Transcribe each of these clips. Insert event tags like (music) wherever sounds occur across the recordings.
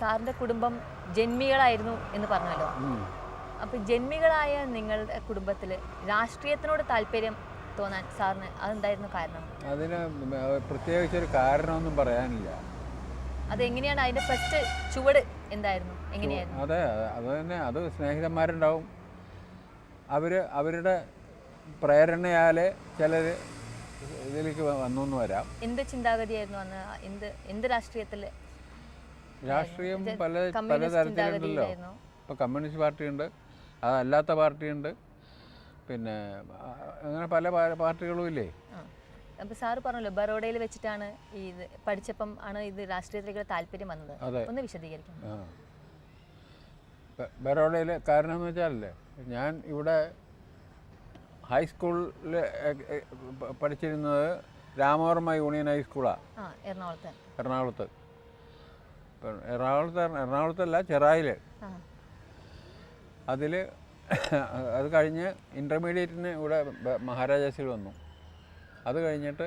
സാറിന്റെ കുടുംബം ജന്മികളായിരുന്നു എന്ന് പറഞ്ഞല്ലോ. അപ്പോൾ അപ്പൊ ജന്മികളായ നിങ്ങളുടെ കുടുംബത്തിൽ രാഷ്ട്രീയത്തിനോട് താല്പര്യം തോന്നാൻ സാറിന് അതെന്തായിരുന്നു കാരണം? അതിന് പ്രത്യേകിച്ച് ഒരു കാരണമൊന്നും പറയാനില്ല. അതെങ്ങനെയാണ് അതിന്റെ ഫസ്റ്റ് ചുവട് എന്തായിരുന്നു? എങ്ങനെയായിരുന്നു? അതെ അത് തന്നെ അത് സ്നേഹിതന്മാരുണ്ടാവും. അവർ അവരുടെ പ്രേരണയാൽ ചിലർ ഇതിലേക്ക് വന്നു വരാം. എന്ത് ചിന്താഗതിയായിരുന്നു അന്ന്? എന്ത് എന്ത് രാഷ്ട്രീയത്തിൽ രാഷ്ട്രീയം പല പലതരത്തിലുണ്ടല്ലോ? ഇപ്പോൾ കമ്മ്യൂണിസ്റ്റ് പാർട്ടിയുണ്ട്. അതല്ലാത്ത പാർട്ടിയുണ്ട്. പിന്നെ അങ്ങനെ പല പാർട്ടികളും ഇല്ലേ? ആ. അപ്പൊ സാറ് പറഞ്ഞല്ലോ ബറോഡയിൽ വെച്ചിട്ടാണ് ഈ പഠിച്ചപ്പം ആണ് ഇത് രാഷ്ട്രീയത്തിലേക്ക് താല്പര്യം വന്നത്. ഒന്ന് വിശദീകരിക്കാം. ബറോഡയിൽ കാരണം എന്ന് വെച്ചാലല്ലേ ഞാൻ ഇവിടെ ഹൈസ്കൂളിൽ പഠിച്ചിരുന്നത് രാമവർമ്മ യൂണിയൻ ഹൈസ്കൂളാണ് എറണാകുളത്ത്. എറണാകുളത്ത്. എറണാകുളത്ത് എറണാകുളത്തല്ല ചെറായിൽ അതിൽ (coughs) അത് കഴിഞ്ഞ് ഇന്റർമീഡിയറ്റിന് ഇവിടെ മഹാരാജാസിൽ വന്നു. അത് കഴിഞ്ഞിട്ട്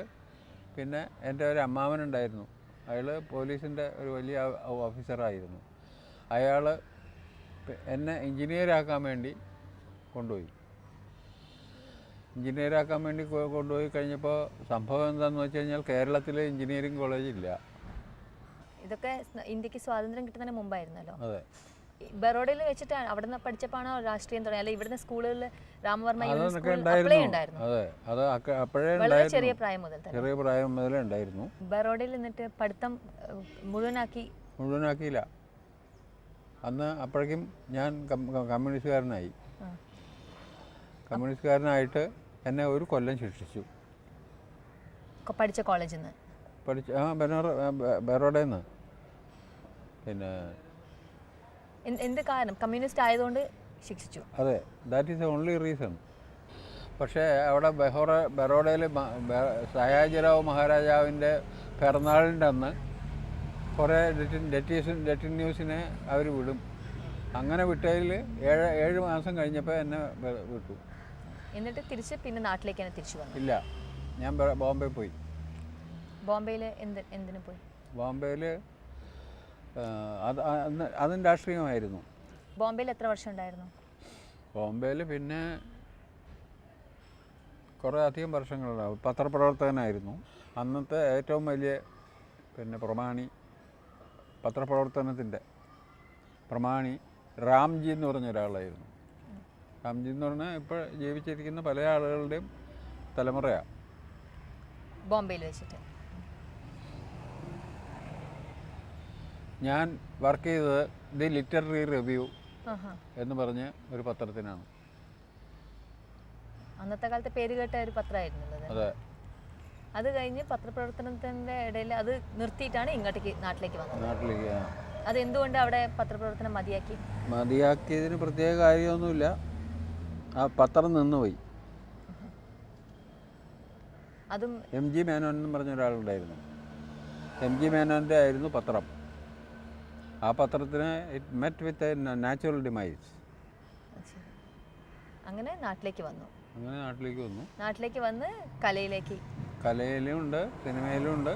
പിന്നെ എന്റെ ഒരു അമ്മാവനുണ്ടായിരുന്നു. അയാൾ പോലീസിന്റെ ഒരു വലിയ ഓഫീസറായിരുന്നു. അയാൾ എന്നെ എഞ്ചിനീയറാക്കാൻ വേണ്ടി കൊണ്ടുപോയി. എഞ്ചിനീയറാക്കാൻ വേണ്ടി കൊണ്ടുപോയി കഴിഞ്ഞപ്പോൾ സംഭവം എന്താണെന്ന് വെച്ച് കഴിഞ്ഞാൽ കേരളത്തിൽ എഞ്ചിനീയറിംഗ് കോളേജ് ഇല്ല ഇതൊക്കെ ഇന്ത്യയ്ക്ക് സ്വാതന്ത്ര്യം കിട്ടുന്നതിന് മുമ്പായിരുന്നല്ലോ. ബറോഡയിൽ വെച്ചിട്ടാണ് അവിടെ നിന്ന് പഠിച്ചപ്പോഴാണോ രാഷ്ട്രീയം തുടങ്ങി അല്ലെ ഇവിടുന്ന് സ്കൂളുകളിൽ രാമവർമ്മ വളരെ ചെറിയ പ്രായം മുതൽ ചെറിയ പ്രായം മുതലേ ഉണ്ടായിരുന്നു. ബറോഡയിൽ നിന്നിട്ട് പഠിത്തം മുഴുവനാക്കി. മുഴുവനാക്കിയില്ല. അന്ന് അപ്പോഴേക്കും ഞാൻ കമ്മ്യൂണിസ്റ്റുകാരനായി. കമ്മ്യൂണിസ്റ്റുകാരനായിട്ട് എന്നെ ഒരു കൊല്ലം ശിക്ഷിച്ചു. പഠിച്ച കോളേജിൽ നിന്ന് പഠിച്ച ആ ബനാറ ബറോഡയിൽ നിന്ന് പിന്നെ എന്ത് കാരണം? കമ്മ്യൂണിസ്റ്റ് ആയതുകൊണ്ട് ശിക്ഷിച്ചു. അതെ ദാറ്റ് ഈസ് ഓൺലി റീസൺ പക്ഷേ അവിടെ ബെഹോറ ബറോഡയിൽ സയാജിറാവ് മഹാരാജാവിന്റെ പിറന്നാളിന്റെ അന്ന് കുറേ ഡെറ്റീസ് ന്യൂസിനെ അവർ വിടും. അങ്ങനെ വിട്ടതിൽ ഏഴ് ഏഴ് മാസം കഴിഞ്ഞപ്പോൾ എന്നെ വിട്ടു. എന്നിട്ട് തിരിച്ച് പിന്നെ നാട്ടിലേക്ക് തന്നെ തിരിച്ചു വന്നു. ഇല്ല ഞാൻ ബോംബെ പോയി. ബോംബെയിൽ എന്ത് എന്തിനു പോയി? ബോംബെയിൽ അത് രാഷ്ട്രീയമായിരുന്നു. ബോംബെയിൽ എത്ര വർഷം ഉണ്ടായിരുന്നു? ബോംബെയിൽ പിന്നെ കുറേ അധികം വർഷങ്ങളുണ്ടാവും. പത്രപ്രവർത്തകനായിരുന്നു. അന്നത്തെ ഏറ്റവും വലിയ പിന്നെ പ്രമാണി പത്രപ്രവർത്തനത്തിന്റെ പ്രമാണി റാംജി എന്ന് പറഞ്ഞ ഒരാളായിരുന്നു. റാംജി എന്ന് പറഞ്ഞാൽ ഇപ്പോൾ ജീവിച്ചിരിക്കുന്ന പല ആളുകളുടെയും തലമുറയാണ്. ബോംബെയിൽ വെച്ചിട്ട്. ഞാൻ വർക്ക് ചെയ്തത് ദി ലിറ്റററി റിവ്യൂ എന്ന് പറഞ്ഞ ഒരു പത്രത്തിനാണ്. അന്നത്തെ കാലത്തെ പേര് കേട്ട ഒരു പത്രമായിരുന്നു അതെ. അത് കഴിഞ്ഞ് പത്രപ്രവർത്തനത്തിന്റെ ഇടയിൽ അത് നിർത്തിയിട്ടാണ് ഇങ്ങോട്ടേക്ക് നാട്ടിലേക്ക് വന്നത്. നാട്ടിലേക്ക്. അത് എന്തുകൊണ്ട് അവിടെ പത്രപ്രവർത്തനം മതിയാക്കി? മതിയാക്കിയതിന് പ്രത്യേക കാര്യമൊന്നുമില്ല. ആ പത്രം നിന്നുപോയി. അതും എം ജി മേനോൻ എന്ന് പറഞ്ഞ ഒരാളുണ്ടായിരുന്നു. എം ജി മേനോന്റെ ആയിരുന്നു പത്രം. ആ പത്രത്തിന് it met with natural demise അങ്ങനെ നാട്ടിലേക്ക് വന്നു. അങ്ങനെ നാട്ടിലേക്ക് വന്നു. നാട്ടിലേക്ക് വന്ന് കലയിലേക്ക്. കലയിലും ഉണ്ട് സിനിമയിലും ഉണ്ട്.